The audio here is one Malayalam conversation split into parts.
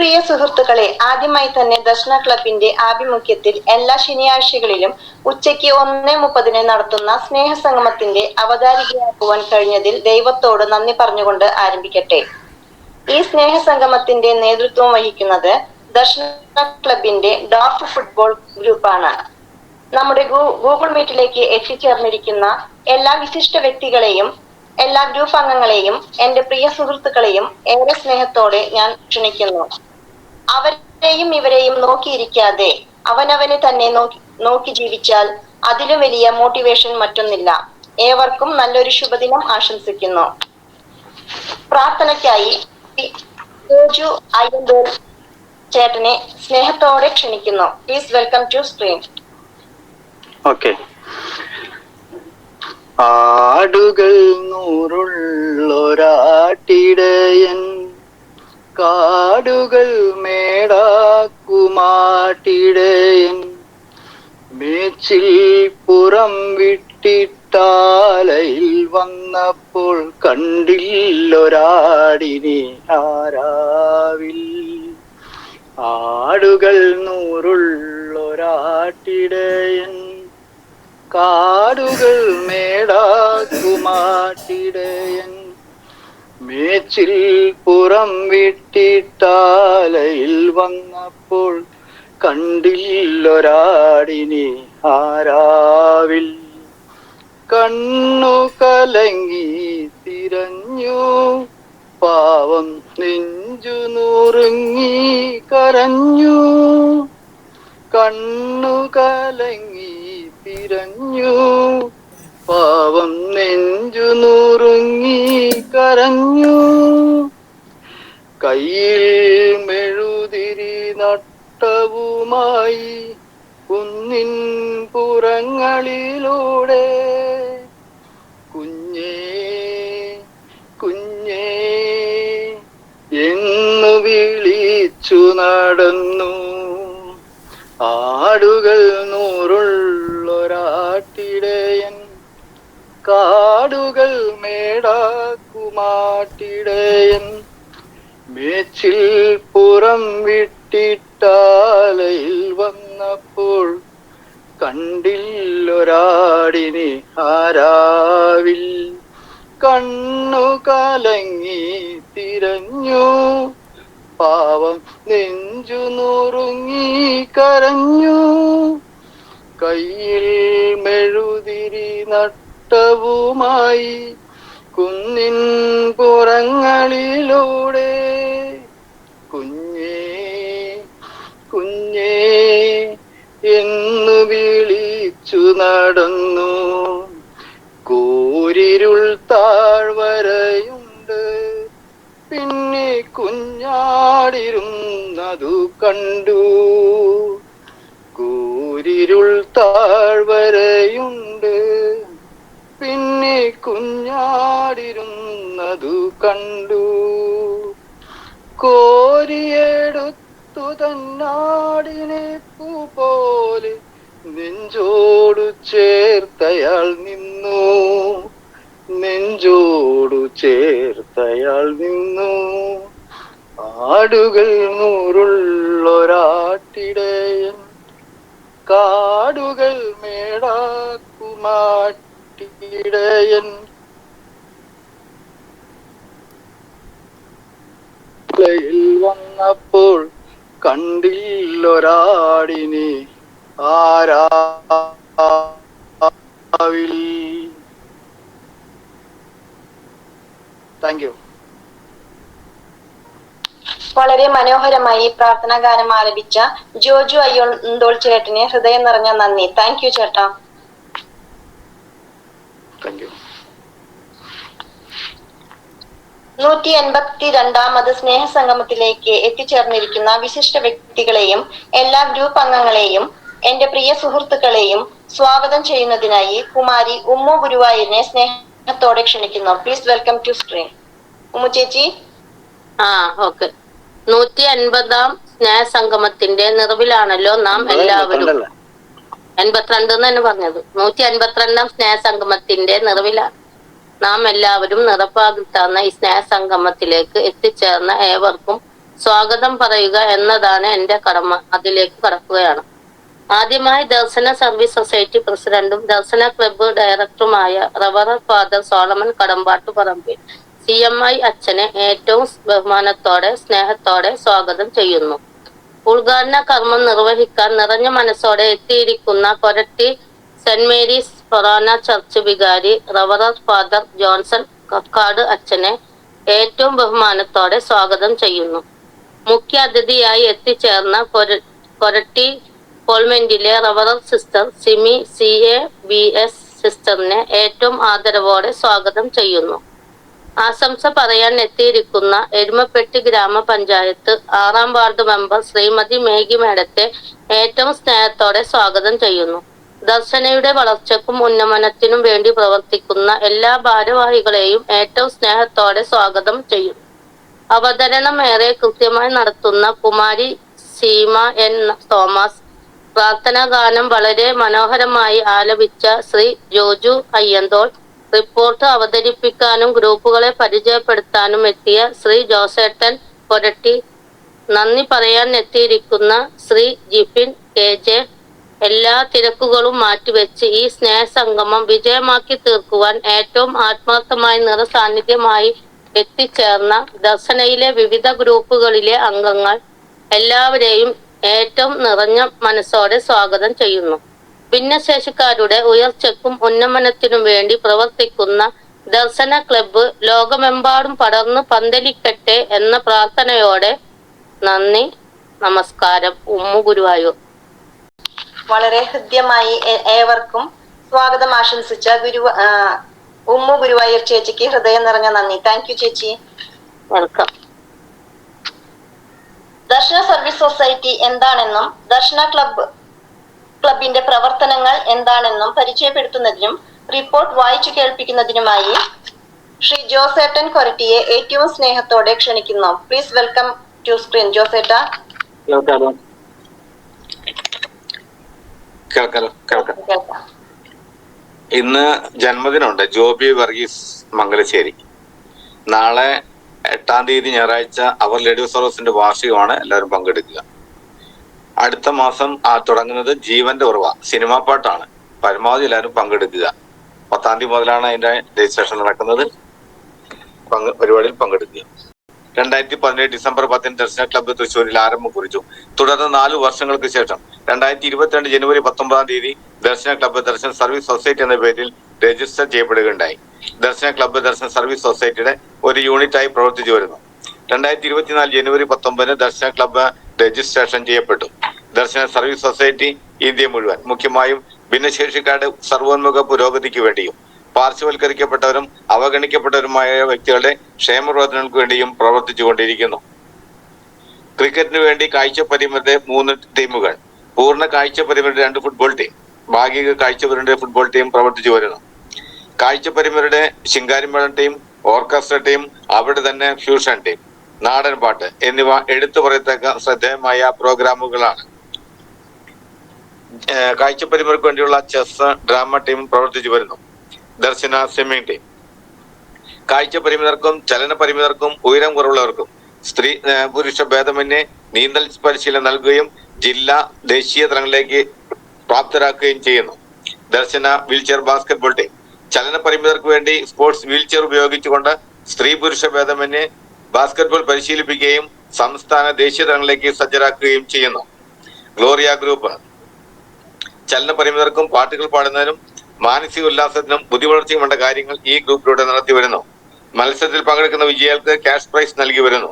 പ്രിയ സുഹൃത്തുക്കളെ ആദ്യമായി തന്നെ ദർശന ക്ലബിന്റെ ആഭിമുഖ്യത്തിൽ എല്ലാ ശനിയാഴ്ചകളിലും ഉച്ചയ്ക്ക് ഒന്നേ മുപ്പതിന് നടത്തുന്ന സ്നേഹസംഗമത്തിന്റെ അവതാരികയാക്കുവാൻ കഴിഞ്ഞതിൽ ദൈവത്തോട് നന്ദി പറഞ്ഞുകൊണ്ട് ആരംഭിക്കട്ടെ. ഈ സ്നേഹസംഗമത്തിന്റെ നേതൃത്വം വഹിക്കുന്നത് ദർശന ക്ലബിന്റെ ഡോർഫ് ഫുട്ബോൾ ഗ്രൂപ്പാണ്. നമ്മുടെ ഗൂഗിൾ മീറ്റിലേക്ക് എത്തിച്ചേർന്നിരിക്കുന്ന എല്ലാ വിശിഷ്ട വ്യക്തികളെയും എല്ലാ ഗ്രൂപ്പ് അംഗങ്ങളെയും എന്റെ പ്രിയ സുഹൃത്തുക്കളെയും ഏറെ സ്നേഹത്തോടെ ഞാൻ ക്ഷണിക്കുന്നു. അവരെയും ഇവരെയും നോക്കിയിരിക്കാതെ അവനവനെ തന്നെ നോക്കി നോക്കി ജീവിച്ചാൽ അതിലും വലിയ മോട്ടിവേഷൻ മറ്റൊന്നില്ല. ഏവർക്കും നല്ലൊരു ശുഭദിനം ആശംസിക്കുന്നു. പ്രാർത്ഥനയ്ക്കായി ജോജു അയ്യന്തോൾ ചേട്ടനെ സ്നേഹത്തോടെ ക്ഷണിക്കുന്നു. Please welcome to screen okay ആടുകൾ നൂറുള്ളൊരാട്ടിടയൻ കാടുകൾ മേടാക്കുമാട്ടിടയൻ മേച്ചിൽ പുറം വിട്ടിട്ടാലയിൽ വന്നപ്പോൾ കണ്ടില്ലൊരാടിനെ ആരാവിൽ. ആടുകൾ നൂറുള്ളൊരാട്ടിടയൻ കാടുകൾ മേടാക്കുമാട്ടിടയൻ മേച്ചിൽ പുറം വിട്ടിട്ടാലയിൽ വന്നപ്പോൾ കണ്ടില്ലൊരാടിനെ ആരാവിൽ. കണ്ണു കലങ്ങി തിരഞ്ഞു പാവം നെഞ്ചു നുറുങ്ങി കരഞ്ഞു. കണ്ണു കലങ്ങി തിരഞ്ഞു പാവം നെഞ്ചു നുറുങ്ങി കരഞ്ഞു. കയ്യിൽ മെഴുതിരി നട്ടവുമായി കുന്നിൻ പുറങ്ങളിലൂടെ. കുഞ്ഞേ കുഞ്ഞേ എന്നു വിളിച്ചു നടന്നു. ആടുകൾ നൂറുള്ളൊരാട്ടിടയൻ കാടുകൾ മേടാക്കുമാട്ടിടയൻ. മേച്ചിൽ പുറം വിട്ടിട്ടാലയിൽ വന്നപ്പോൾ കണ്ടില്ലൊരാടിനെ ആരാവിൽ. കണ്ണു കലങ്ങി തിരഞ്ഞു. പാവം നെഞ്ചു നുറുങ്ങി കരഞ്ഞു. കയ്യിൽ മെഴുതിരി നട്ടവുമായി കുന്നിൻ പുറങ്ങളിലൂടെ. കുഞ്ഞേ കുഞ്ഞേ എന്നു വിളിച്ചു നടന്നു. കൂരിരുൾ താഴ്വരയുണ്ട്. പിന്നെ കുഞ്ഞാടിരുന്നതു കണ്ടു. കൂരിരുൾ താഴ്വരയുണ്ട്. പിന്നെ കുഞ്ഞാടിരുന്നതു കണ്ടു. കോരിയെടുത്തു തന്നാടിനെ പൂ പോലെ നെഞ്ചോടു ചേർത്തയാൾ നിന്നു. നെഞ്ചോടു ചേർത്തയാൾ നിന്നു. ആടുകൾ നൂറുള്ളൊരാട്ടിടയൻ കാടുകൾ മേടാക്കുമാട്ടിടയൻ യിൽ വന്നപ്പോൾ കണ്ടില്ലൊരാടിനെ ആരാവിൽ. താങ്ക് യു വളരെ മനോഹരമായി പ്രാർത്ഥനാ ഗാനം ആലപിച്ച ജോജു അയ്യോന്തോൾ ചേട്ടനെ ഹൃദയം നിറഞ്ഞ നന്ദി. താങ്ക് യു ചേട്ടാ താങ്ക് യു നൂറ്റി എൺപത്തി രണ്ടാമത് സ്നേഹസംഗമത്തിലേക്ക് എത്തിച്ചേർന്നിരിക്കുന്ന വിശിഷ്ട വ്യക്തികളെയും എല്ലാ ഗ്രൂപ്പ് അംഗങ്ങളെയും എന്റെ പ്രിയ സുഹൃത്തുക്കളെയും സ്വാഗതം ചെയ്യുന്നതിനായി കുമാരി ഉമ്മു ഗുരുവായൂരിനെ സ്നേഹത്തോടെ ക്ഷണിക്കുന്നു. Please welcome to screen Ummu ചേച്ചി. ആ ഓക്കെ. നൂറ്റി അൻപതാം സ്നേഹ സംഗമത്തിന്റെ നിറവിലാണല്ലോ നാം എല്ലാവരും? എൺപത്തിരണ്ട് എന്ന് തന്നെ പറഞ്ഞത്. നൂറ്റി അൻപത്തിരണ്ടാം സ്നേഹ സംഗമത്തിന്റെ നിറവിലാണ് നാം എല്ലാവരും തന്ന ഈ സ്നേഹസംഗമത്തിലേക്ക് എത്തിച്ചേർന്ന ഏവർക്കും സ്വാഗതം പറയുക എന്നതാണ് എന്റെ കടമ. അതിലേക്ക് കടക്കുകയാണ്. ആദ്യമായി ദർശന സർവീസ് സൊസൈറ്റി പ്രസിഡന്റും ദർശന ക്ലബ്ബ് ഡയറക്ടറുമായ റവറർ father Solomon Kadambattu Parambil C M I അച്ഛനെ ഏറ്റവും ബഹുമാനത്തോടെ സ്നേഹത്തോടെ സ്വാഗതം ചെയ്യുന്നു. ഉദ്ഘാടന കർമ്മം നിർവഹിക്കാൻ നിറഞ്ഞ മനസ്സോടെ എത്തിയിരിക്കുന്ന Koratty Saint Mary's forane church വികാരി റവറർ ഫാദർ ജോൺസൺ കക്കാട് അച്ഛനെ ഏറ്റവും ബഹുമാനത്തോടെ സ്വാഗതം ചെയ്യുന്നു. മുഖ്യ അതിഥിയായി എത്തിച്ചേർന്ന കൊര- കൊരട്ടി കോൾമെന്റിലെ റവറർ sister Simi C A B S സിസ്റ്ററിനെ ഏറ്റവും ആദരവോടെ സ്വാഗതം ചെയ്യുന്നു. ആശംസ പറയാൻ എത്തിയിരിക്കുന്ന എരുമപ്പെട്ടി ഗ്രാമപഞ്ചായത്ത് ആറാം വാർഡ് മെമ്പർ ശ്രീമതി മേഘി മേഡത്തെ ഏറ്റവും സ്നേഹത്തോടെ സ്വാഗതം ചെയ്യുന്നു. ദർശനയുടെ വളർച്ചക്കും ഉന്നമനത്തിനും വേണ്ടി പ്രവർത്തിക്കുന്ന എല്ലാ ഭാരവാഹികളെയും ഏറ്റവും സ്നേഹത്തോടെ സ്വാഗതം ചെയ്യും. അവതരണം ഏറെ കൃത്യമായി നടത്തുന്ന കുമാരി സീമ എൻ തോമസ് പ്രാർത്ഥനാ ഗാനം വളരെ മനോഹരമായി ആലപിച്ച ശ്രീ ജോജു അയ്യന്തോൾ റിപ്പോർട്ട് അവതരിപ്പിക്കാനും ഗ്രൂപ്പുകളെ പരിചയപ്പെടുത്താനും എത്തിയ ശ്രീ ജോസേട്ടൻ പൊരട്ടി നന്ദി പറയാൻ എത്തിയിരിക്കുന്ന ശ്രീ ജിഫിൻ കെ ജെ എല്ലാ തിരക്കുകളും മാറ്റിവെച്ച് ഈ സ്നേഹസംഗമം വിജയമാക്കി തീർക്കുവാൻ ഏറ്റവും ആത്മാർത്ഥമായ നിറസാന്നിധ്യമായി എത്തിച്ചേർന്ന ദർശനയിലെ വിവിധ ഗ്രൂപ്പുകളിലെ അംഗങ്ങൾ എല്ലാവരെയും ഏറ്റവും നിറഞ്ഞ മനസ്സോടെ സ്വാഗതം ചെയ്യുന്നു. ഭിന്നശേഷിക്കാരുടെ ഉയർച്ചയ്ക്കും ഉന്നമനത്തിനും വേണ്ടി പ്രവർത്തിക്കുന്ന ദർശന ക്ലബ്ബ് ലോകമെമ്പാടും പടർന്ന് പന്തലിക്കട്ടെ എന്ന പ്രാർത്ഥനയോടെ നന്ദി നമസ്കാരം. ഉമ്മു ഗുരുവായൂർ. വളരെ ഹൃദ്യമായി ഏവർക്കും സ്വാഗതം ആശംസിച്ച ഗുരു ഉമ്മു ഗുരുവായൂർ ചേച്ചിക്ക് ഹൃദയം നിറഞ്ഞ നന്ദി. താങ്ക് യു ചേച്ചി. വെൽക്കം. ദർശന സർവീസ് സൊസൈറ്റി എന്താണെന്നും ദർശന ക്ലബ്ബ് ക്ലബിന്റെ പ്രവർത്തനങ്ങൾ എന്താണെന്നും പരിചയപ്പെടുത്തുന്നതിനും റിപ്പോർട്ട് വായിച്ചു കേൾപ്പിക്കുന്നതിനുമായി ശ്രീ ജോസേട്ടൻ കൊരട്ടിയെ ഏറ്റവും സ്നേഹത്തോടെ ക്ഷണിക്കുന്നു. പ്ലീസ് വെൽക്കം ടു സ്ക്രീൻ ജോസേട്ട. കേൾക്കാലോ കേൾക്കാം. ഇന്ന് ജന്മദിനമുണ്ട്. ജോബി വർഗീസ് മംഗലശ്ശേരി. നാളെ എട്ടാം തീയതി ഞായറാഴ്ച അവർ ലേഡി സർവീസിന്റെ വാർഷികമാണ്. എല്ലാവരും പങ്കെടുക്കുക. അടുത്ത മാസം ആ തുടങ്ങുന്നത് ജീവന്റെ ഉറവ. സിനിമാ പാട്ടാണ്. പരമാവധി എല്ലാവരും പങ്കെടുക്കുക. പത്താം തീയതി മുതലാണ് അതിന്റെ രജിസ്ട്രേഷൻ നടക്കുന്നത്. പരിപാടിയിൽ പങ്കെടുക്കുക. രണ്ടായിരത്തി പതിനേഴ് ഡിസംബർ പത്തിന് ദർശന ക്ലബ്ബ് തൃശ്ശൂരിൽ ആരംഭം കുറിച്ചു തുടർന്ന് നാലു വർഷങ്ങൾക്ക് ശേഷം രണ്ടായിരത്തി ഇരുപത്തിരണ്ട് ജനുവരി പത്തൊമ്പതാം തീയതി Darshana club Darshan service society എന്ന പേരിൽ രജിസ്റ്റർ ചെയ്യപ്പെടുകയുണ്ടായി. ദർശന ക്ലബ്ബ് ദർശന സർവീസ് സൊസൈറ്റിയുടെ ഒരു യൂണിറ്റായി പ്രവർത്തിച്ചു വരുന്നു. രണ്ടായിരത്തി ഇരുപത്തിനാല് ജനുവരി പത്തൊമ്പതിന് ദർശന ക്ലബ്ബ് രജിസ്ട്രേഷൻ ചെയ്യപ്പെട്ടു. ദർശന സർവീസ് സൊസൈറ്റി ഇന്ത്യ മുഴുവൻ മുഖ്യമായും ഭിന്നശേഷിക്കാരുടെ സർവോന്മുഖ പുരോഗതിക്ക് വേണ്ടിയും പാർശ്വവൽക്കരിക്കപ്പെട്ടവരും അവഗണിക്കപ്പെട്ടവരുമായ വ്യക്തികളുടെ ക്ഷേമപ്രവർത്തനങ്ങൾക്ക് വേണ്ടിയും പ്രവർത്തിച്ചുകൊണ്ടിരിക്കുന്നു. ക്രിക്കറ്റിന് വേണ്ടി കാഴ്ച പരിമിതിയുടെ മൂന്ന് ടീമുകൾ. പൂർണ കാഴ്ച പരിമിതിയുടെ രണ്ട് ഫുട്ബോൾ ടീം. ഭാഗിക കാഴ്ച പരിമിതിയുടെ ഫുട്ബോൾ ടീം പ്രവർത്തിച്ചു വരുന്നു. കാഴ്ച പരിമിതിയുടെ ശിങ്കാരിമേളം ടീം ഓർക്കസ്ട്ര ടീം അവിടെ തന്നെ ഫ്യൂഷൻ ടീം നാടൻ പാട്ട് എന്നിവ എടുത്തു പറയത്തക്ക ശ്രദ്ധേയമായ പ്രോഗ്രാമുകളാണ്. കാഴ്ച പരിമിതിക്ക് വേണ്ടിയുള്ള ചെസ് ഡ്രാമ ടീം പ്രവർത്തിച്ചു വരുന്നു. ദർശന സ്വിമ്മിംഗ് കാഴ്ച പരിമിതർക്കും ചലന പരിമിതർക്കും ഉയരം കുറവുള്ളവർക്കും സ്ത്രീ പുരുഷ ഭേദമന്യേ നീന്തൽ പരിശീലനം നൽകുകയും ജില്ലാ ദേശീയ തലങ്ങളിലേക്ക് പ്രാപ്തരാക്കുകയും ചെയ്യുന്നു. Darshana wheelchair basketball team. ചലന പരിമിതർക്ക് വേണ്ടി സ്പോർട്സ് വീൽചെയർ ഉപയോഗിച്ചുകൊണ്ട് സ്ത്രീ പുരുഷ ഭേദമന്യേ ബാസ്കറ്റ്ബോൾ പരിശീലിപ്പിക്കുകയും സംസ്ഥാന ദേശീയ തലങ്ങളിലേക്ക് സജ്ജരാക്കുകയും ചെയ്യുന്നു. Gloria group. ചലന പരിമിതർക്കും പാട്ടുകൾ പാടുന്നതിനും മാനസിക ഉല്ലാസത്തിനും ബുദ്ധിവളർച്ചയും വേണ്ട കാര്യങ്ങൾ ഈ ഗ്രൂപ്പിലൂടെ നടത്തി വരുന്നു. മത്സരത്തിൽ പങ്കെടുക്കുന്ന വിജയികൾക്ക് ക്യാഷ് പ്രൈസ് നൽകി വരുന്നു.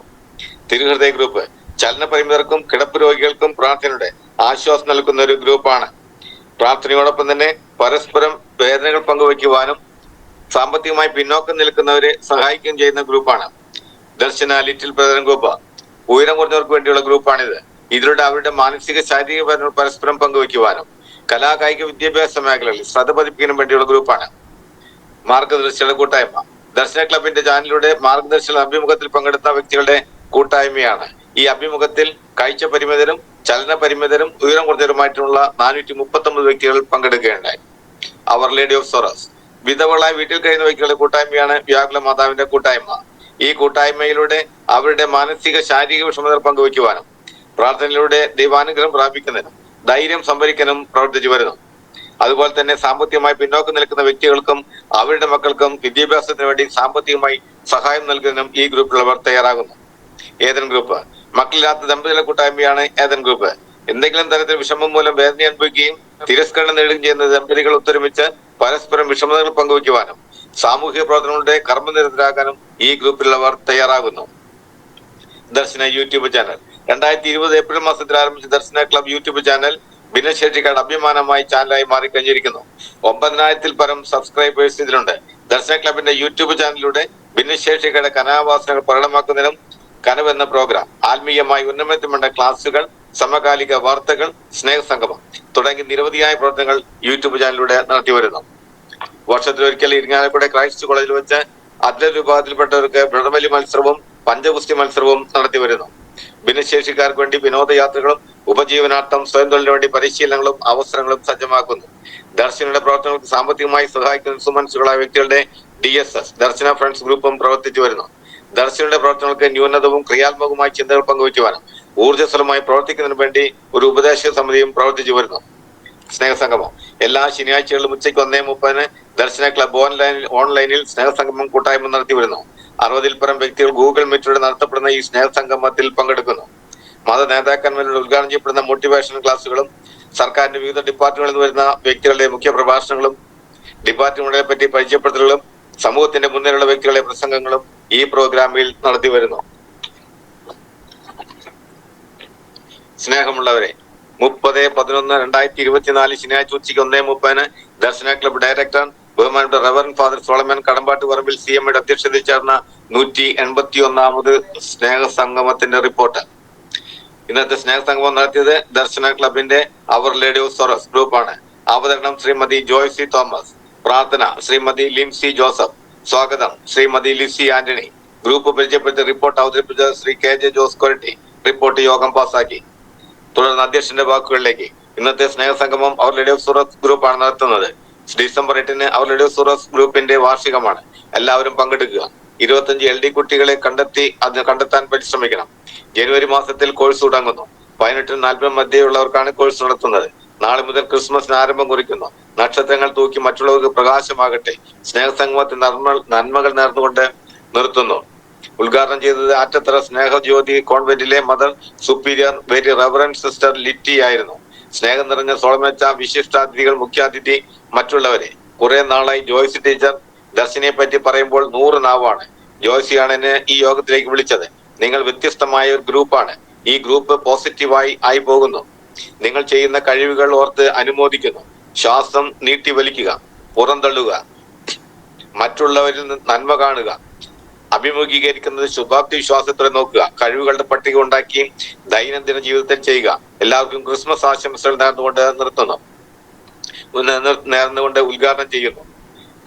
തിരുഹൃദയ ഗ്രൂപ്പ് ചലന പരിമിതർക്കും കിടപ്പ് രോഗികൾക്കും പ്രാർത്ഥനയുടെ ആശ്വാസം നൽകുന്ന ഒരു ഗ്രൂപ്പാണ്. പ്രാർത്ഥനയോടൊപ്പം തന്നെ പരസ്പരം വേദനകൾ പങ്കുവയ്ക്കുവാനും സാമ്പത്തികമായി പിന്നോക്കം നിൽക്കുന്നവരെ സഹായിക്കുകയും ചെയ്യുന്ന ഗ്രൂപ്പാണ്. ദർശന ലിറ്റിൽ ബ്രദർ ഗ്രൂപ്പ് ഉയരം കുറഞ്ഞവർക്ക് വേണ്ടിയുള്ള ഗ്രൂപ്പാണിത്. ഇതിലൂടെ അവരുടെ മാനസിക ശാരീരിക പരസ്പരം പങ്കുവയ്ക്കുവാനും കലാകായിക വിദ്യാഭ്യാസ മേഖലകളിൽ ശ്രദ്ധ പതിപ്പിക്കാനും വേണ്ടിയുള്ള ഗ്രൂപ്പാണ്. മാർഗദർശികളുടെ കൂട്ടായ്മ. ദർശന ക്ലബിന്റെ ചാനലിലൂടെ മാർഗദർശികളുടെ അഭിമുഖത്തിൽ പങ്കെടുത്ത വ്യക്തികളുടെ കൂട്ടായ്മയാണ്. ഈ അഭിമുഖത്തിൽ കാഴ്ച പരിമിതരും ചലന പരിമിതരും ഉയരം കുറഞ്ഞവരുമായിട്ടുള്ള നാനൂറ്റി മുപ്പത്തി ഒമ്പത് വ്യക്തികൾ പങ്കെടുക്കുകയുണ്ടായി. അവർ ലേഡി ഓഫ് സോറസ്. വിധവകളായി വീട്ടിൽ കഴിയുന്ന വ്യക്തികളുടെ കൂട്ടായ്മയാണ് വ്യാകുല മാതാവിന്റെ കൂട്ടായ്മ. ഈ കൂട്ടായ്മയിലൂടെ അവരുടെ മാനസിക ശാരീരിക വിഷമതകൾ പങ്കുവയ്ക്കുവാനും പ്രാർത്ഥനയിലൂടെ ദൈവാനുഗ്രഹം പ്രാപിക്കുന്നതിനും ധൈര്യം സംഭരിക്കാനും പ്രവർത്തിച്ചു വരുന്നു. അതുപോലെ തന്നെ സാമ്പത്തികമായി പിന്നോക്കം നിൽക്കുന്ന വ്യക്തികൾക്കും അവരുടെ മക്കൾക്കും വിദ്യാഭ്യാസത്തിന് വേണ്ടി സാമ്പത്തികമായി സഹായം നൽകുന്നതിനും ഈ ഗ്രൂപ്പിലുള്ളവർ തയ്യാറാകുന്നു. Ethan group? മക്കളില്ലാത്ത ദമ്പതികളുടെ കൂട്ടായ്മയാണ് ഏതൻ ഗ്രൂപ്പ്? എന്തെങ്കിലും തരത്തിൽ വിഷമം മൂലം വേദന അനുഭവിക്കുകയും തിരസ്കരണം നേടുകയും ചെയ്യുന്ന ദമ്പതികൾ ഒത്തൊരുമിച്ച് പരസ്പരം വിഷമതകൾ പങ്കുവയ്ക്കുവാനും സാമൂഹിക പ്രവർത്തനങ്ങളുടെ കർമ്മനിരതരാകാനും ഈ ഗ്രൂപ്പിലുള്ളവർ തയ്യാറാകുന്നു. Darshana YouTube channel. രണ്ടായിരത്തി ഇരുപത് ഏപ്രിൽ മാസത്തിൽ ആരംഭിച്ച ദർശന ക്ലബ് യൂട്യൂബ് ചാനൽ ഭിന്നശേഷിക്കാരുടെ അഭിമാനമായി ചാനലായി മാറിക്കഴിഞ്ഞിരിക്കുന്നു. ഒമ്പതിനായിരത്തിൽ പരം സബ്സ്ക്രൈബേഴ്സ് ഇതിലുണ്ട്. ദർശന ക്ലബിന്റെ യൂട്യൂബ് ചാനലിലൂടെ ഭിന്നശേഷിക്കാരുടെ കലാവാസനകൾ പ്രകടമാക്കുന്നതിനും കനവ് എന്ന പ്രോഗ്രാം. ആത്മീയമായി ഉന്നമനത്തിനുവേണ്ട ക്ലാസുകൾ സമകാലിക വാർത്തകൾ സ്നേഹസംഗമം തുടങ്ങി നിരവധിയായ പ്രവർത്തനങ്ങൾ യൂട്യൂബ് ചാനലിലൂടെ നടത്തിവരുന്നു വർഷത്തിൽ ഒരിക്കൽ ഇരിങ്ങാലക്കുട ക്രൈസ്റ്റ് കോളേജിൽ വെച്ച് അത്ലറ്റ് വിഭാഗത്തിൽപ്പെട്ടവർക്ക് ബ്രഹ്മലി മത്സരവും പഞ്ചഗുസ്തി മത്സരവും നടത്തി വരുന്നു. ഭിന്നശേഷിക്കാർക്ക് വേണ്ടി വിനോദയാത്രകളും ഉപജീവനാർത്ഥം സ്വയം തൊഴിലിന് വേണ്ടി പരിശീലനങ്ങളും അവസരങ്ങളും സജ്ജമാക്കുന്നു. ദർശനയുടെ പ്രവർത്തനങ്ങൾക്ക് സാമ്പത്തികമായി സഹായിക്കുന്ന സുമനസുകളായ വ്യക്തികളുടെ D S S Darshana friends ഗ്രൂപ്പും പ്രവർത്തിച്ചു വരുന്നു. ദർശനയുടെ പ്രവർത്തനങ്ങൾക്ക് ന്യൂനതവും ക്രിയാത്മകവുമായ ചിന്തകൾ പങ്കുവയ്ക്കുവാനും ഊർജസ്വലമായി പ്രവർത്തിക്കുന്നതിന് വേണ്ടി ഒരു ഉപദേശക സമിതിയും പ്രവർത്തിച്ചു വരുന്നു. സ്നേഹസംഗമം. എല്ലാ ശനിയാഴ്ചകളിലും ഉച്ചയ്ക്ക് ഒന്നേ മുപ്പതിന് ദർശന ക്ലബ് ഓൺലൈനിൽ ഓൺലൈനിൽ സ്നേഹസംഗമം കൂട്ടായ്മ നടത്തി വരുന്നു. അറുപതിൽ പരം വ്യക്തികൾ ഗൂഗിൾ മീറ്റിലൂടെ നടത്തപ്പെടുന്ന ഈ സ്നേഹസംഗമത്തിൽ പങ്കെടുക്കുന്നു. മത നേതാക്കന്മാരുടെ ഉദ്ഘാടനം ചെയ്യപ്പെടുന്ന മോട്ടിവേഷൻ ക്ലാസുകളും സർക്കാരിന്റെ വിവിധ ഡിപ്പാർട്ട്മെന്റിൽ നിന്ന് വരുന്ന വ്യക്തികളുടെ മുഖ്യ പ്രഭാഷണങ്ങളും ഡിപ്പാർട്ട്മെന്റുകളെ പറ്റി പരിചയപ്പെടുത്തലുകളും സമൂഹത്തിന്റെ മുന്നിലുള്ള വ്യക്തികളുടെ പ്രസംഗങ്ങളും ഈ പ്രോഗ്രാമിൽ നടത്തി വരുന്നു. സ്നേഹമുള്ളവരെ മുപ്പത് പതിനൊന്ന് രണ്ടായിരത്തി ഇരുപത്തിനാല് ശനിയാഴ്ച ഉച്ചയ്ക്ക് ഒന്നേ മുപ്പതിന് ദർശന ക്ലബ് ഡയറക്ടർ ബഹുമാനപ്പെട്ട reverend father Solomon Kadambattu Parambil C എമ്മയുടെ അധ്യക്ഷതയിൽ ചേർന്ന നൂറ്റി എൺപത്തി ഒന്നാമത് സ്നേഹ സംഗമത്തിന്റെ റിപ്പോർട്ട്. ഇന്നത്തെ സ്നേഹ സംഗമം നടത്തിയത് ദർശന ക്ലബിന്റെ അവർ ലേഡി ഓഫ് സൊറസ് ഗ്രൂപ്പാണ്. അവതരണം ശ്രീമതി ജോയ്സി തോമസ്. പ്രാർത്ഥന ശ്രീമതി ലിംസി ജോസഫ്. സ്വാഗതം ശ്രീമതി ലിസി ആന്റണി. ഗ്രൂപ്പ് പരിചയപ്പെടുത്തി റിപ്പോർട്ട് അവതരിപ്പിച്ച Shri K J Jose Koratty. Report യോഗം പാസാക്കി തുടർന്ന് അധ്യക്ഷന്റെ വാക്കുകളിലേക്ക്. ഇന്നത്തെ സ്നേഹസംഗമം അവർ ലേഡി ഓഫ് ഗ്രൂപ്പാണ് നടത്തുന്നത്. ഡിസംബർ എട്ടിന് അവർ ഓഫ് ഗ്രൂപ്പിന്റെ വാർഷികമാണ്. എല്ലാവരും പങ്കെടുക്കുക. ഇരുപത്തഞ്ച് എൽ ഡി കുട്ടികളെ കണ്ടെത്തി അത് കണ്ടെത്താൻ പരിശ്രമിക്കണം. ജനുവരി മാസത്തിൽ കോഴ്സ് തുടങ്ങുന്നു. പതിനെട്ടിന് നാൽപ്പത് മധ്യയുള്ളവർക്കാണ് കോഴ്സ് നടത്തുന്നത്. നാളെ മുതൽ ക്രിസ്മസിന് ആരംഭം കുറിക്കുന്നു. നക്ഷത്രങ്ങൾ തൂക്കി മറ്റുള്ളവർക്ക് പ്രകാശമാകട്ടെ. സ്നേഹസംഗമത്തിൽ നന്മ നന്മകൾ നേർന്നുകൊണ്ട് നിർത്തുന്നു. ഉദ്ഘാടനം ചെയ്തത് Attathara Snehajyothi കോൺവെന്റിലെ mother superior very reverend sister Litty ആയിരുന്നു. സ്നേഹം നിറഞ്ഞ സോളമേച്ച വിശിഷ്ടാതിഥികൾ മുഖ്യാതിഥി മറ്റുള്ളവരെ. കുറെ നാളായി ജോയ്സി ടീച്ചർ ദർശനെ പറ്റി പറയുമ്പോൾ നൂറ് നാവാണ്. ജോയ്സിയാണ് എന്നെ ഈ യോഗത്തിലേക്ക് വിളിച്ചത്. നിങ്ങൾ വ്യത്യസ്തമായ ഒരു ഗ്രൂപ്പാണ്. ഈ ഗ്രൂപ്പ് പോസിറ്റീവായി ആയി പോകുന്നു. നിങ്ങൾ ചെയ്യുന്ന കഴിവുകൾ ഓർത്ത് അനുമോദിക്കുന്നു. ശ്വാസം നീട്ടി വലിക്കുക പുറന്തള്ളുക മറ്റുള്ളവരിൽ നന്മ കാണുക അഭിമുഖീകരിക്കുന്നത് ശുഭാപ്തി വിശ്വാസത്തോടെ നോക്കുക. കഴിവുകളുടെ പട്ടിക ഉണ്ടാക്കി ദൈനംദിന ജീവിതത്തിൽ ചെയ്യുക. എല്ലാവർക്കും ക്രിസ്മസ് ആശംസകൾ നേർന്നുകൊണ്ട് നിർത്തുന്നു. നേർന്നുകൊണ്ട് ഉദ്ഘാടനം ചെയ്യുന്നു.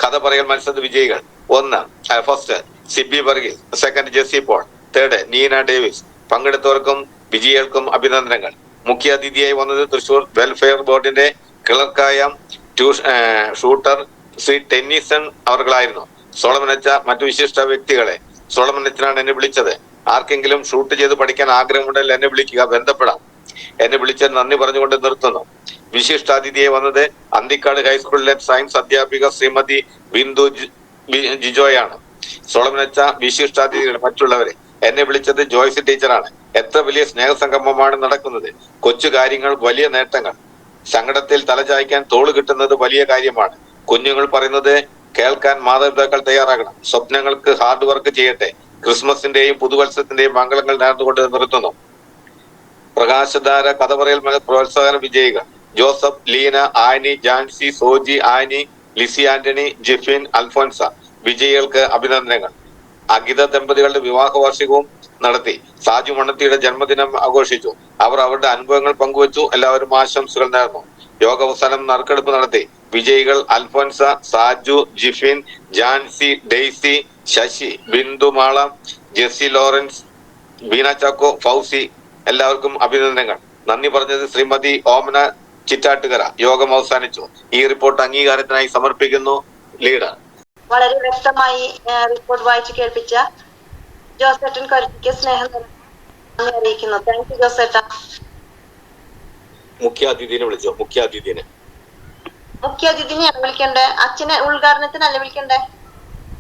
കഥ പറയൽ മത്സര വിജയികൾ. ഒന്ന് first Sibi Varghese. Second Jessy Paul. Third Neena Davis. പങ്കെടുത്തവർക്കും വിജയികൾക്കും അഭിനന്ദനങ്ങൾ. മുഖ്യ അതിഥിയായി വന്നത് തൃശൂർ വെൽഫെയർ ബോർഡിന്റെ ക്ലർക്കായ ഷൂട്ടർ ശ്രീ ടെന്നീസൺ അവർകളായിരുന്നു സോളമനച്ച മറ്റു വിശിഷ്ട വ്യക്തികളെ. സോളമനച്ചനാണ് എന്നെ വിളിച്ചത്. ആർക്കെങ്കിലും ഷൂട്ട് ചെയ്ത് പഠിക്കാൻ ആഗ്രഹമുണ്ടെങ്കിൽ എന്നെ വിളിക്കുക ബന്ധപ്പെടാം. എന്നെ വിളിച്ചത് നന്ദി പറഞ്ഞുകൊണ്ട് നിർത്തുന്നു. വിശിഷ്ടാതിഥിയെ വന്നത് അന്തിക്കാട് ഹൈസ്കൂളിലെ സയൻസ് അധ്യാപിക ശ്രീമതി ബിന്ദു ജിജോയാണ്. സോളമനച്ച വിശിഷ്ടാതിഥികൾ മറ്റുള്ളവരെ. എന്നെ വിളിച്ചത് ജോയ്സ് ടീച്ചറാണ്. എത്ര വലിയ സ്നേഹസംഗമമാണ് നടക്കുന്നത്. കൊച്ചു കാര്യങ്ങൾ വലിയ നേട്ടങ്ങൾ. സങ്കടത്തിൽ തലചായ്ക്കാൻ തോൾ കിട്ടുന്നത് വലിയ കാര്യമാണ്. കുഞ്ഞുങ്ങൾ പറയുന്നത് കേൾക്കാൻ മാതാപിതാക്കൾ തയ്യാറാകണം. സ്വപ്നങ്ങൾക്ക് ഹാർഡ് വർക്ക് ചെയ്യട്ടെ. ക്രിസ്മസിന്റെയും പുതുവത്സരത്തിന്റെയും മംഗളങ്ങൾ നേർന്നുകൊണ്ട് നിർത്തുന്നു. പ്രകാശധാര കഥ പറയൽ പ്രോത്സാഹന വിജയികൾ Joseph Leena Annie Jancy Soji Annie Lissy Antony Jiffin Alphonsa വിജയികൾക്ക് അഭിനന്ദനങ്ങൾ. അഗിത ദമ്പതികളുടെ വിവാഹ വാർഷികവും നടത്തി. സാജു മണ്ണത്തിയുടെ ജന്മദിനം ആഘോഷിച്ചു. അവർ അവരുടെ അനുഭവങ്ങൾ പങ്കുവച്ചു. എല്ലാവരും ആശംസകൾ നേർന്നു. യോഗ അവസാനം നറുക്കെടുപ്പ് നടത്തി. വിജയികൾ Alphonsa Saju Jiffin Jancy Daisy Sasi Bindu Mala Jessy Lawrence Beena Chacko Fousi. എല്ലാവർക്കും അഭിനന്ദനങ്ങൾ. നന്ദി പറഞ്ഞത് ശ്രീമതി ഓമന ചിറ്റാട്ടുകര. യോഗം അവസാനിച്ചു. ഈ റിപ്പോർട്ട് അംഗീകാരത്തിനായി സമർപ്പിക്കുന്നു ലീഡർ. വളരെ വ്യക്തമായി റിപ്പോർട്ട് വായിച്ചു കേൾപ്പിച്ച ജോസേട്ടൻ കരുത്തിക്ക് സ്നേഹം അറിയിക്കുന്നു. താങ്ക് യു ജോസേട്ട. മുഖ്യ അതിഥിനെ വിളിച്ചോ? മുഖ്യാതിഥിനെ. മുഖ്യാതിഥിനെ വിളിക്കണ്ടേ? അച്ഛനെ ഉദ്ഘാടനത്തിനല്ല വിളിക്കണ്ടേ?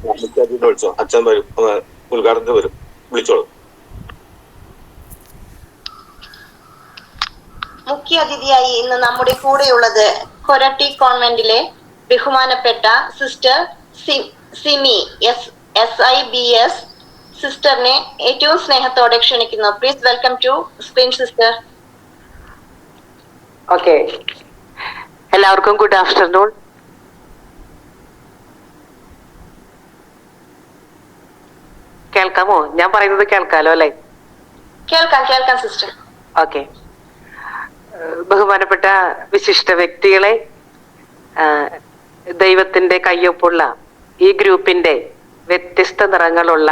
മുഖ്യാതിഥിനെ വിളിച്ചോ. അച്ഛൻ വരും. ഉദ്ഘാടനത്തിന് വരും. വിളിച്ചോളൂ. മുഖ്യ അതിഥിയായി ഇന്ന് നമ്മുടെ കൂടെയുള്ളത് കൊരട്ടി കോൺവെന്റിലെ ബഹുമാനപ്പെട്ട sister Simi S S I B S സിസ്റ്ററിനെ ഏറ്റവും സ്നേഹത്തോടെ ക്ഷണിക്കുന്നു. Please welcome to screen sister okay എല്ലാവർക്കും ഗുഡ് ആഫ്റ്റർനൂൺ കേൾക്കാമോ? ഞാൻ പറയുന്നത് കേൾക്കാലോ അല്ലേ? കേൾക്കാം കേൾക്കാം സിസ്റ്റർ ഓക്കെ ബഹുമാനപ്പെട്ട വിശിഷ്ട വ്യക്തികളെ ദൈവത്തിന്റെ കയ്യൊപ്പുള്ള ഈ ഗ്രൂപ്പിന്റെ വ്യത്യസ്ത നിറങ്ങളുള്ള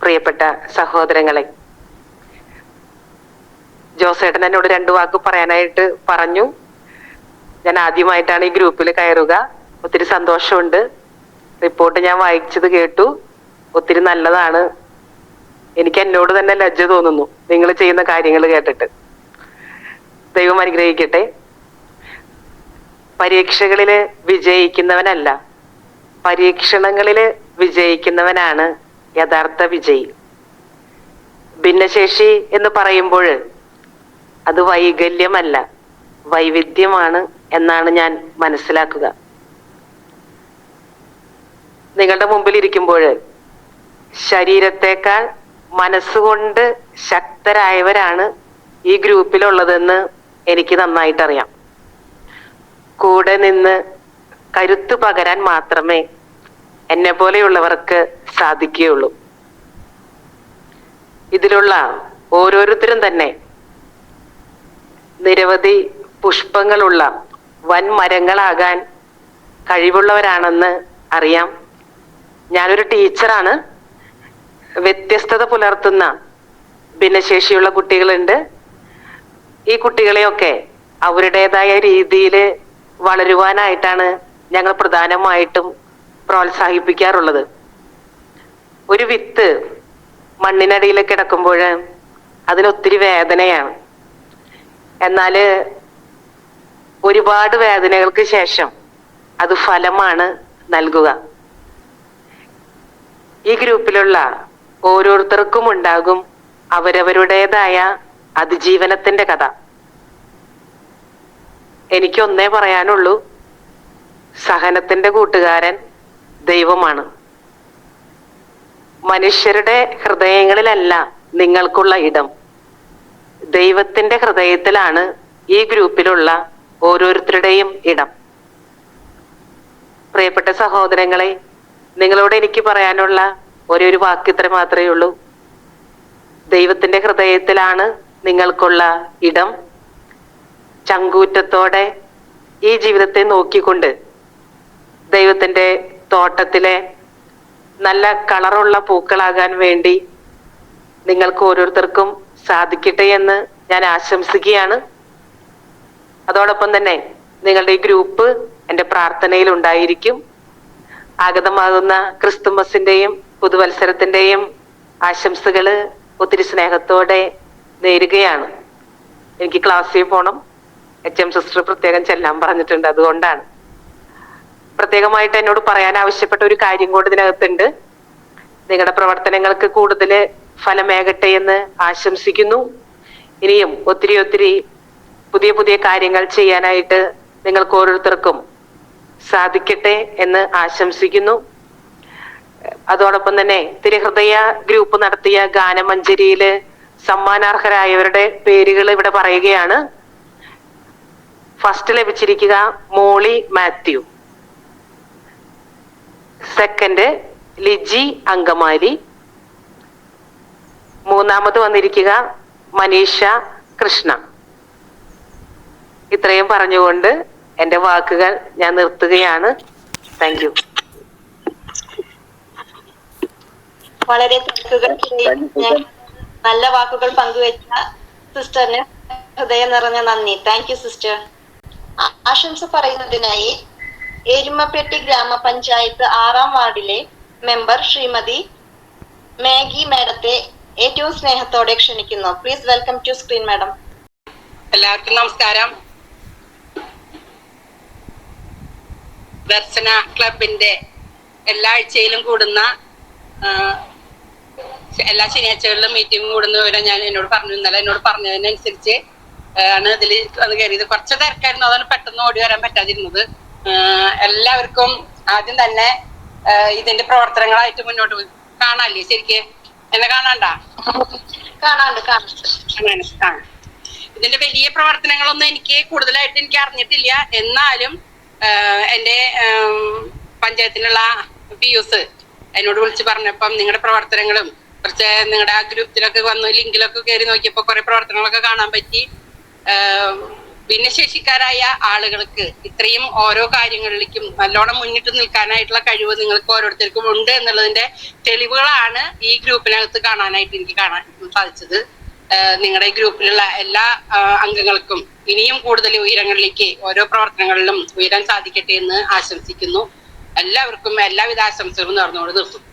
പ്രിയപ്പെട്ട സഹോദരങ്ങളെ ജോസേട്ടൻ എന്നോട് രണ്ടു വാക്ക് പറയാനായിട്ട് പറഞ്ഞു. ഞാൻ ആദ്യമായിട്ടാണ് ഈ ഗ്രൂപ്പിൽ കയറുക. ഒത്തിരി സന്തോഷമുണ്ട്. റിപ്പോർട്ട് ഞാൻ വായിച്ചത് കേട്ടു. ഒത്തിരി നല്ലതാണ്. എനിക്ക് എന്നോട് തന്നെ ലജ്ജ തോന്നുന്നു നിങ്ങൾ ചെയ്യുന്ന കാര്യങ്ങൾ കേട്ടിട്ട്. ദൈവം അനുഗ്രഹിക്കട്ടെ. പരീക്ഷകളിൽ വിജയിക്കുന്നവനല്ല. പരീക്ഷണങ്ങളിൽ വിജയിക്കുന്നവനാണ് യഥാർത്ഥ വിജയി. ഭിന്നശേഷി എന്ന് പറയുമ്പോൾ അത് വൈകല്യമല്ല. വൈവിധ്യമാണ് എന്നാണ് ഞാൻ മനസ്സിലാക്കുക. നിങ്ങളുടെ മുമ്പിൽ ഇരിക്കുമ്പോൾ ശരീരത്തെക്കാൾ മനസ്സുകൊണ്ട് ശക്തരായവരാണ് ഈ ഗ്രൂപ്പിലുള്ളതെന്ന് എനിക്ക് നന്നായിട്ട് അറിയാം കൂടെ നിന്ന് കരുത്ത് പകരാൻ മാത്രമേ എന്നെ പോലെയുള്ളവർക്ക് സാധിക്കുകയുള്ളൂ. ഇതിലുള്ള ഓരോരുത്തരും തന്നെ നിരവധി പുഷ്പങ്ങളുള്ള വൻ മരങ്ങളാകാൻ കഴിവുള്ളവരാണെന്ന് അറിയാം. ഞാനൊരു ടീച്ചറാണ്. വ്യത്യസ്തത പുലർത്തുന്ന ഭിന്നശേഷിയുള്ള കുട്ടികളുണ്ട്. ഈ കുട്ടികളെയൊക്കെ അവരുടേതായ രീതിയിൽ വളരുവാനായിട്ടാണ് ഞങ്ങൾ പ്രധാനമായിട്ടും പ്രോത്സാഹിപ്പിക്കാറുള്ളത്. ഒരു വിത്ത് മണ്ണിനടിയിൽ കിടക്കുമ്പോൾ അതിനൊത്തിരി വേദനയാണ്. എന്നാൽ ഒരുപാട് വേദനകൾക്ക് ശേഷം അത് ഫലമാണ് നൽകുക. ഈ ഗ്രൂപ്പിലുള്ള ഓരോരുത്തർക്കും ഉണ്ടാകും അവരവരുടേതായ അതിജീവനത്തിന്റെ കഥ. എനിക്കൊന്നേ പറയാനുള്ളൂ സഹനത്തിന്റെ കൂട്ടുകാരൻ ദൈവമാണ്. മനുഷ്യരുടെ ഹൃദയങ്ങളിലല്ല നിങ്ങൾക്കുള്ള ഇടം. ദൈവത്തിന്റെ ഹൃദയത്തിലാണ് ഈ ഗ്രൂപ്പിലുള്ള ഓരോരുത്തരുടെയും ഇടം. പ്രിയപ്പെട്ട സഹോദരങ്ങളെ നിങ്ങളോട് എനിക്ക് പറയാനുള്ള ഒരേ ഒരു വാക്ക് ഇത്ര മാത്രമേ ഉള്ളൂ. ദൈവത്തിന്റെ ഹൃദയത്തിലാണ് നിങ്ങൾക്കുള്ള ഇടം. ചങ്കൂറ്റത്തോടെ ഈ ജീവിതത്തെ നോക്കിക്കൊണ്ട് ദൈവത്തിന്റെ തോട്ടത്തിലെ നല്ല കളറുള്ള പൂക്കളാകാൻ വേണ്ടി നിങ്ങൾക്ക് ഓരോരുത്തർക്കും സാധിക്കട്ടെ എന്ന് ഞാൻ ആശംസിക്കുകയാണ്. അതോടൊപ്പം തന്നെ നിങ്ങളുടെ ഈ ഗ്രൂപ്പ് എന്റെ പ്രാർത്ഥനയിൽ ഉണ്ടായിരിക്കും. ആഗതമാകുന്ന ക്രിസ്തുമസിന്റെയും പുതുവത്സരത്തിന്റെയും ആശംസകൾ ഒത്തിരി സ്നേഹത്തോടെ നേരുകയാണ്. എനിക്ക് ക്ലാസ്സിൽ പോകണം എച്ച് എം സിസ്റ്റർ പ്രത്യേകം ചെല്ലാൻ പറഞ്ഞിട്ടുണ്ട് അതുകൊണ്ടാണ്. പ്രത്യേകമായിട്ട് എന്നോട് പറയാൻ ആവശ്യപ്പെട്ട ഒരു കാര്യം കൂടി ഇതിനകത്തുണ്ട്. നിങ്ങളുടെ പ്രവർത്തനങ്ങൾക്ക് കൂടുതൽ ഫലമേകട്ടെ എന്ന് ആശംസിക്കുന്നു. ഇനിയും ഒത്തിരി ഒത്തിരി പുതിയ പുതിയ കാര്യങ്ങൾ ചെയ്യാനായിട്ട് നിങ്ങൾക്ക് ഓരോരുത്തർക്കും സാധിക്കട്ടെ എന്ന് ആശംസിക്കുന്നു. അതോടൊപ്പം തന്നെ തിരുഹൃദയ ഗ്രൂപ്പ് നടത്തിയ ഗാനമഞ്ജരിയിൽ സമ്മാനാർഹരായവരുടെ പേരുകൾ ഇവിടെ പറയുകയാണ്. First ലഭിച്ചിരിക്കുക Molly Mathew. Second Liji Angamaly. മൂന്നാമത് വന്നിരിക്കുക മനീഷ കൃഷ്ണ. ഇത്രയും പറഞ്ഞുകൊണ്ട് എന്റെ വാക്കുകൾ ഞാൻ നിർത്തുകയാണ്. താങ്ക് യു വളരെ നല്ല വാക്കുകൾ പങ്കുവെച്ച സിസ്റ്ററിന് ഹൃദയം നിറഞ്ഞ നന്ദി. താങ്ക് യു സിസ്റ്റർ ആശംസ പറയുന്നതിനായി എരുമപ്പെട്ടി ഗ്രാമപഞ്ചായത്ത് ആറാം വാർഡിലെ മെമ്പർ ശ്രീമതി മാഗി മാഡത്തെ ഏറ്റവും സ്നേഹത്തോടെ ക്ഷണിക്കുന്നു. Please welcome to screen madam എല്ലാവർക്കും നമസ്കാരം. ദർശന ക്ലബിന്റെ എല്ലാ ആഴ്ചയിലും കൂടുന്ന എല്ലാ ശനിയാഴ്ചകളിലും മീറ്റിംഗ് കൂടുന്ന വിവരം ഞാൻ എന്നോട് പറഞ്ഞു. ഇന്നലെ എന്നോട് പറഞ്ഞതിനനുസരിച്ച് ആണ് ഇതിൽ വന്ന് കയറിയത്. കുറച്ച് തിരക്കായിരുന്നു. അതാണ് പെട്ടെന്ന് ഓടി വരാൻ പറ്റാതിരുന്നത്. എല്ലാവർക്കും ആദ്യം തന്നെ ഇതിന്റെ പ്രവർത്തനങ്ങളായിട്ട് മുന്നോട്ട് കാണാല്ലേ ശരിക്ക് എന്നെ കാണാണ്ടാ? ഇതിന്റെ വലിയ പ്രവർത്തനങ്ങളൊന്നും എനിക്ക് കൂടുതലായിട്ട് എനിക്ക് അറിഞ്ഞിട്ടില്ല. എന്നാലും എന്റെ പഞ്ചായത്തിനുള്ള പഞ്ചായത്തിലുള്ള പി യുസ് എന്നോട് വിളിച്ച് പറഞ്ഞപ്പം നിങ്ങളുടെ പ്രവർത്തനങ്ങളും കുറച്ച് നിങ്ങളുടെ ആ ഗ്രൂപ്പിലൊക്കെ വന്നു ലിങ്കിലൊക്കെ കയറി നോക്കിയപ്പോ കുറെ പ്രവർത്തനങ്ങളൊക്കെ കാണാൻ പറ്റി. ഭിന്നശേഷിക്കാരായ ആളുകൾക്ക് ഇത്രയും ഓരോ കാര്യങ്ങളിലേക്കും നല്ലോണം മുന്നിട്ട് നിൽക്കാനായിട്ടുള്ള കഴിവ് നിങ്ങൾക്ക് ഓരോരുത്തർക്കും ഉണ്ട് എന്നുള്ളതിന്റെ തെളിവുകളാണ് ഈ ഗ്രൂപ്പിനകത്ത് കാണാനായിട്ട് എനിക്ക് കാണാൻ സാധിച്ചത്. നിങ്ങളുടെ ഗ്രൂപ്പിലുള്ള എല്ലാ അംഗങ്ങൾക്കും ഇനിയും കൂടുതൽ ഉയരങ്ങളിലേക്ക് ഓരോ പ്രവർത്തനങ്ങളിലും ഉയരാൻ സാധിക്കട്ടെ എന്ന് ആശംസിക്കുന്നു. എല്ലാവർക്കും എല്ലാവിധ ആശംസകളും നേർന്നുകൊണ്ട് നിർത്തും.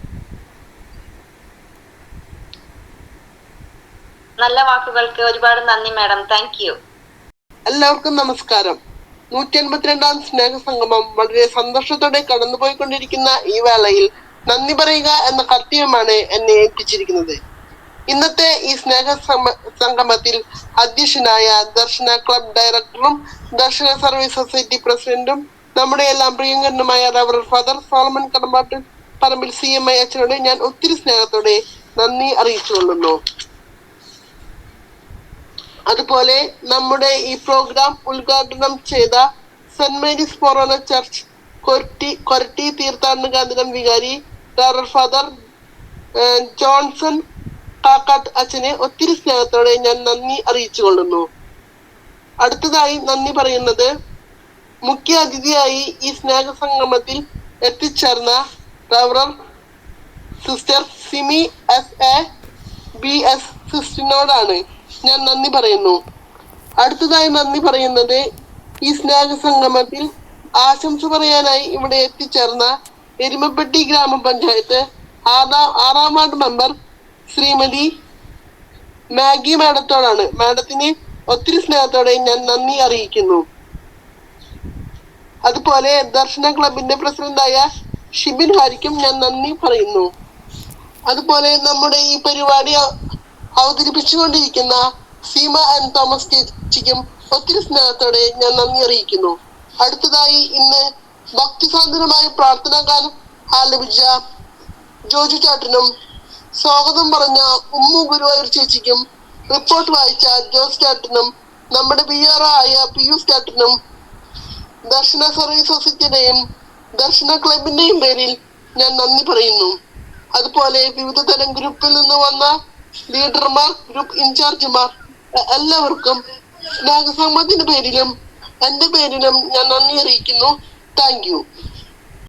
നല്ല വാക്കുകൾക്ക് ഒരുപാട് നന്ദി മാഡം. Thank you. എല്ലാവർക്കും നമസ്കാരം. നൂറ്റി അൻപത്തിരണ്ടാം സ്നേഹ സംഗമം വളരെ സന്തോഷത്തോടെ കടന്നുപോയിക്കൊണ്ടിരിക്കുന്ന ഈ വേളയിൽ നന്ദി പറയുക എന്ന കർത്തവ്യമാണ് എന്നെ ഏൽപ്പിച്ചിരിക്കുന്നത്. ഇന്നത്തെ ഈ സ്നേഹ സംഗമത്തിൽ അധ്യക്ഷനായ ദർശന ക്ലബ് ഡയറക്ടറും ദർശന സർവീസ് സൊസൈറ്റി പ്രസിഡന്റും നമ്മുടെ എല്ലാം പ്രിയങ്കരനുമായ റവർ father Solomon Kadambattu Parambil C M I അച്ഛനോട് ഞാൻ ഒത്തിരി സ്നേഹത്തോടെ നന്ദി അറിയിച്ചുകൊള്ളുന്നു. അതുപോലെ നമ്മുടെ ഈ പ്രോഗ്രാം ഉദ്ഘാടനം ചെയ്ത Saint Mary's Forane Church Koratty Koratty തീർത്ഥാടന കേന്ദ്രം വികാരി ഡയറക്ടർ ഫാദർ ജോൺസൺ കാക്കാട്ട് അച്ഛനെ ഒത്തിരി സ്നേഹത്തോടെ ഞാൻ നന്ദി അറിയിച്ചു കൊള്ളുന്നു. അടുത്തതായി നന്ദി പറയുന്നത് മുഖ്യ അതിഥിയായി ഈ സ്നേഹ സംഗമത്തിൽ എത്തിച്ചേർന്ന റവറർ sister Simi S A B S സിസ്റ്റിനോടാണ് ഞാൻ നന്ദി പറയുന്നു. അടുത്തതായി നന്ദി പറയുന്നത് ഈ സ്നേഹ സംഗമത്തിൽ ആശംസ പറയാനായി ഇവിടെ എത്തിച്ചേർന്ന എരുമപ്പെട്ടി ഗ്രാമപഞ്ചായത്ത് ആറാം ആറാം വാർഡ് മെമ്പർ ശ്രീമതി മാഗി മാഡത്തോടാണ്. മാഡത്തിന് ഒത്തിരി സ്നേഹത്തോടെ ഞാൻ നന്ദി അറിയിക്കുന്നു. അതുപോലെ ദർശന ക്ലബിന്റെ പ്രസിഡന്റായ ഷിബിൻ ഹാരിക്കും ഞാൻ നന്ദി പറയുന്നു. അതുപോലെ നമ്മുടെ ഈ പരിപാടി അവതരിപ്പിച്ചുകൊണ്ടിരിക്കുന്ന സീമ ആൻഡ് തോമസ് ചേച്ചിക്കും ഒത്തിരി സ്നേഹത്തോടെ ഞാൻ നന്ദി അറിയിക്കുന്നു. അടുത്തതായി ഇന്ന് ഭക്തിസാന്ദ്രമായ പ്രാർത്ഥനാ ഗാനം ആലപിച്ച ജോജു ചാട്ടനും സ്വാഗതം പറഞ്ഞ ഉമ്മു ഗുരുവായൂർ ചേച്ചിക്കും റിപ്പോർട്ട് വായിച്ച ജോസ് ചാട്ടനും നമ്മുടെ ബി ആർ ആയ പിയൂസ് ചാട്ടനും ദർശന സർവീസ് സൊസൈറ്റിയുടെയും ദർശന ക്ലബിന്റെയും പേരിൽ ഞാൻ നന്ദി പറയുന്നു. അതുപോലെ വിവിധ തരം ഗ്രൂപ്പിൽ നിന്ന് വന്ന ലീഡർമാർ ഗ്രൂപ്പ് ഇൻചാർജുമാർ എല്ലാവർക്കും സ്നേഹസമ്മതിന്റെ പേരിലും എന്റെ പേരിലും ഞാൻ നന്ദി അറിയിക്കുന്നു. Thank you.